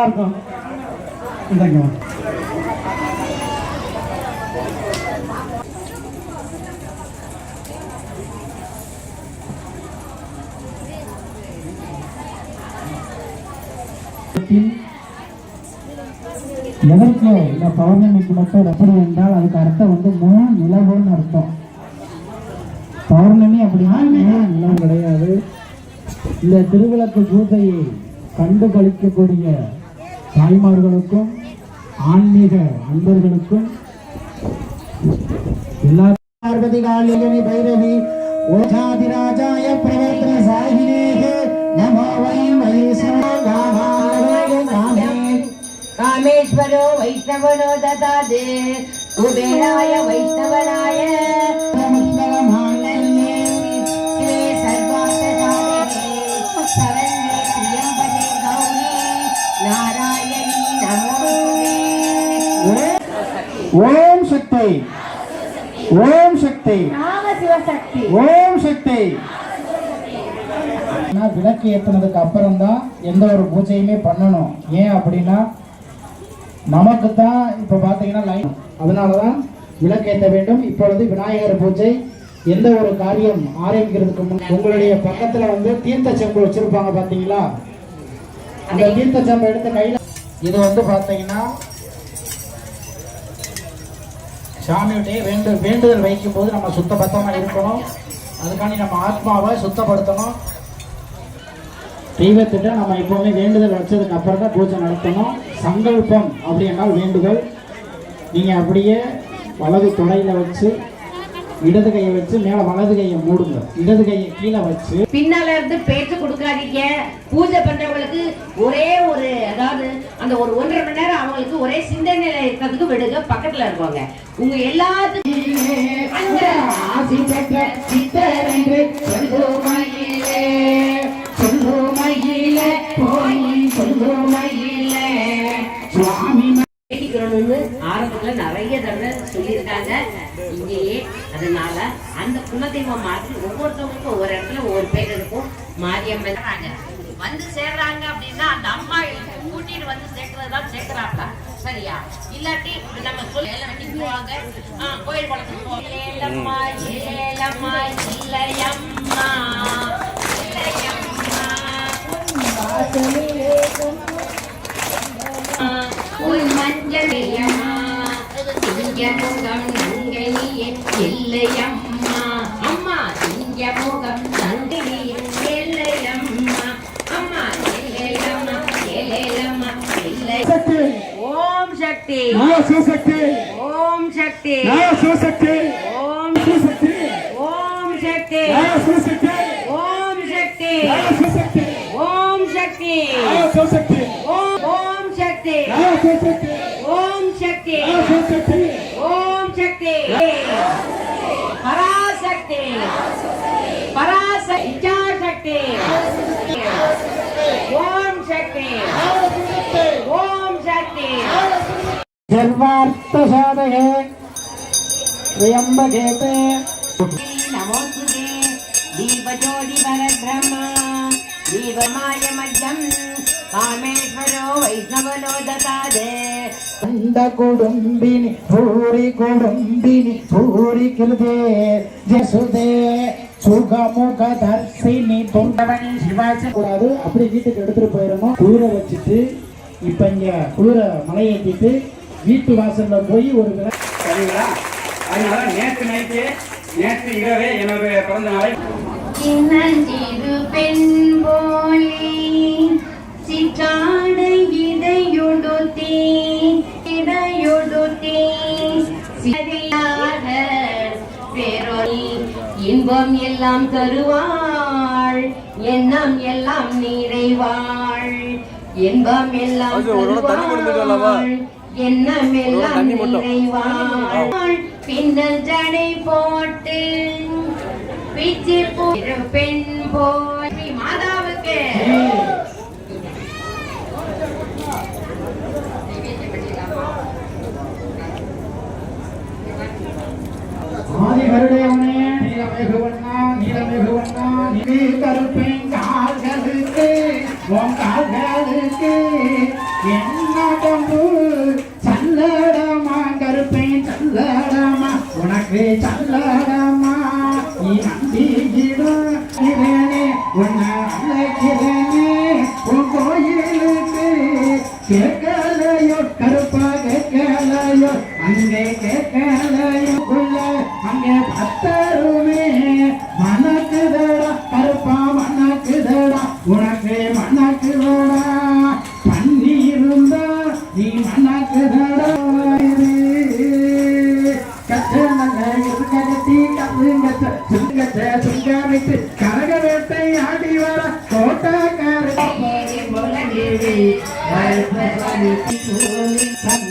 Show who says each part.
Speaker 1: நல்லா இருக்கும். இந்தாங்க. எதற்கு இந்த பௌர்ணமிக்கு மட்டும் எப்படி என்றால் அதுக்கு அர்த்தம் வந்து மூணு நிலவுன்னு அர்த்தம். பௌர்ணமி அப்படின்னா மூணு கிடையாது. இந்த திருவிளக்கு பூஜையை கண்டு கழிக்கக்கூடிய தாய்மார்களுக்கும் ஆன்மீக அன்பர்களுக்கும் எல்லா பார்வதி காலியனி பைரவி ஓஜாதி ராஜாய பிரவர்த்தன சாகினேகே நமோ வை வைஷ்ணவாய நாமே
Speaker 2: காமேஸ்வரோ வைஷ்ணவனோ ததாதே குபேராய வைஷ்ணவனாய
Speaker 1: ஓம் சக்தி. ஓம் சக்தி. ஓம் சக்தி. ஆனால் விளக்கு ஏற்றினதுக்கு அப்புறம் தான் எந்த ஒரு பூஜையுமே பண்ணணும். ஏன் அப்படின்னா நமக்கு தான் இப்போ பார்த்தீங்கன்னா லைன் அதனால தான் விளக்கு ஏற்ற வேண்டும். இப்பொழுது விநாயகர் பூஜை எந்த ஒரு காரியம் ஆரம்பிக்கிறதுக்கு முன் உங்களுடைய பக்கத்தில் வந்து தீர்த்த செம்பு வச்சுருப்பாங்க பார்த்தீங்களா அந்த தீர்த்த செம்பு எடுத்த கையில் இது வந்து பார்த்தீங்கன்னா சாமியுடைய வேண்டு வேண்டுதல் வைக்கும் போது நம்ம சுத்தபத்தமாக இருக்கணும். அதுக்காண்டி நம்ம ஆத்மாவை சுத்தப்படுத்தணும். தெய்வத்திட்ட நம்ம எப்போவுமே வேண்டுதல் வச்சதுக்கு அப்புறம் தான் பூஜை நடத்தணும். சங்கல்பம் அப்படின்னால் வேண்டுதல். நீங்கள் அப்படியே வலது தொடையில் வச்சு இடது கையை வச்சு மேலே வலது கையை மூடுங்க. இடது கையை கீழே வச்சு
Speaker 2: பின்னால இருந்து பேச்சு கொடுக்காதீங்க. பூஜை பண்றவங்களுக்கு ஒரே ஒரு அதாவது அந்த ஒரு ஒன்றரை மணி நேரம் அவங்களுக்கு ஒரே சிந்தனையில இருக்கிறதுக்கு விடுங்க. பக்கத்துல இருப்பாங்க உங்க எல்லாத்துக்கும் அவங்களும் நிறைய தடவை சொல்லியிருக்காங்க. இங்கேயே அதனால அந்த குலதெய்வம் மாதிரி ஒவ்வொருத்தவங்களுக்கும் ஒவ்வொரு இடத்துல ஒவ்வொரு பேர் இருக்கும். மாரியம்மன் வந்து சேர்றாங்க அப்படின்னா அந்த அம்மா கூட்டிட்டு வந்து சேர்க்கறதுதான் சேர்க்கிறாங்களா? சரியா? இல்லாட்டி நம்ம சொல்லி எல்லாம் போவாங்க. கோயில் குளத்துக்கு போவாங்க. ஏலம்மா ஏலம்மா இல்லையம்மா. முகம் நங்கையே இல்லையம்மா அம்மா இல்லையம்மா இல்லையம்மா இல்லை. ஓம் சக்தி.
Speaker 1: சிவசக்தி.
Speaker 2: ஓம் சக்தி.
Speaker 1: சிவசக்தி.
Speaker 2: ஓம்
Speaker 1: சிவசக்தி.
Speaker 2: ஓம் சக்தி.
Speaker 1: சிவசக்தி.
Speaker 2: ஓம் சக்தி.
Speaker 1: நான் சிவசக்தி.
Speaker 2: ஓம் சக்தி.
Speaker 1: நான் சிவசக்தி.
Speaker 2: ஓம் ஓம் சக்தி.
Speaker 1: நான் சிவசக்தி.
Speaker 2: ஓம் சக்தி.
Speaker 1: நான் சிவசக்தி
Speaker 2: ஓம் சக்தி பராசக்தி பராசக்தி இச்சாசக்தி ஓம் சக்தி ஓம் சக்தி
Speaker 1: सर्वार्थसाधके त्र्यम्बकेते
Speaker 2: नमोऽस्तुते दीपज्योतिपरब्रह्मा दीपमायमज्जं कामेश्वरो वैष्णवनो ददादे
Speaker 1: அந்த குடும்பினி பூரி குடும்பினி பூரி கிருதே ஜெசுதே சுகமுக தர்சினி தொண்டவனி சிவாசி கூடாது அப்படி வீட்டுக்கு எடுத்துட்டு போயிடணும் குளிர வச்சுட்டு இப்ப இங்க குளிர மலை வீட்டு வாசல்ல போய் ஒரு விளக்கு
Speaker 3: சரிங்களா? அதனால நேற்று நைட்டு நேற்று இரவே எனது பிறந்த நாளை
Speaker 2: சின்னஞ்சிறு பெண் போலே சிற்றாடை இடையொடுத்தே இடையொடுத்தே இன்பம் எல்லாம் தருவாள் எண்ணம் எல்லாம் நிறைவாள் இன்பம் எல்லாம் தருவாள். எண்ணம் எல்லாம் நிறைவாள் பின்னல் ஜடை போட்டு பிச்சு போயிரு பெண் போய். மாதாவுக்கு.
Speaker 1: ஆதி வருடையவனே நீலமேகுவண்ணா நீலமேகுவண்ணா நீ கருப்பேன் வாடம்மா நீ நம்பிக்கிடும் உன்னை அழைக்கிறேனே உன் கோயிலுக்கு கேட்கலையோ கருப்பா கேட்கலையோ அங்கே கேட்கலையோ உள்ள அங்கே பத்தருமே. மணக்குதடா கருப்பா மணக்குதடா உனக்கு மணக்குதடா. பண்ணி இருந்தா நீ மணக்குதடா. कर देवी हर भगवान की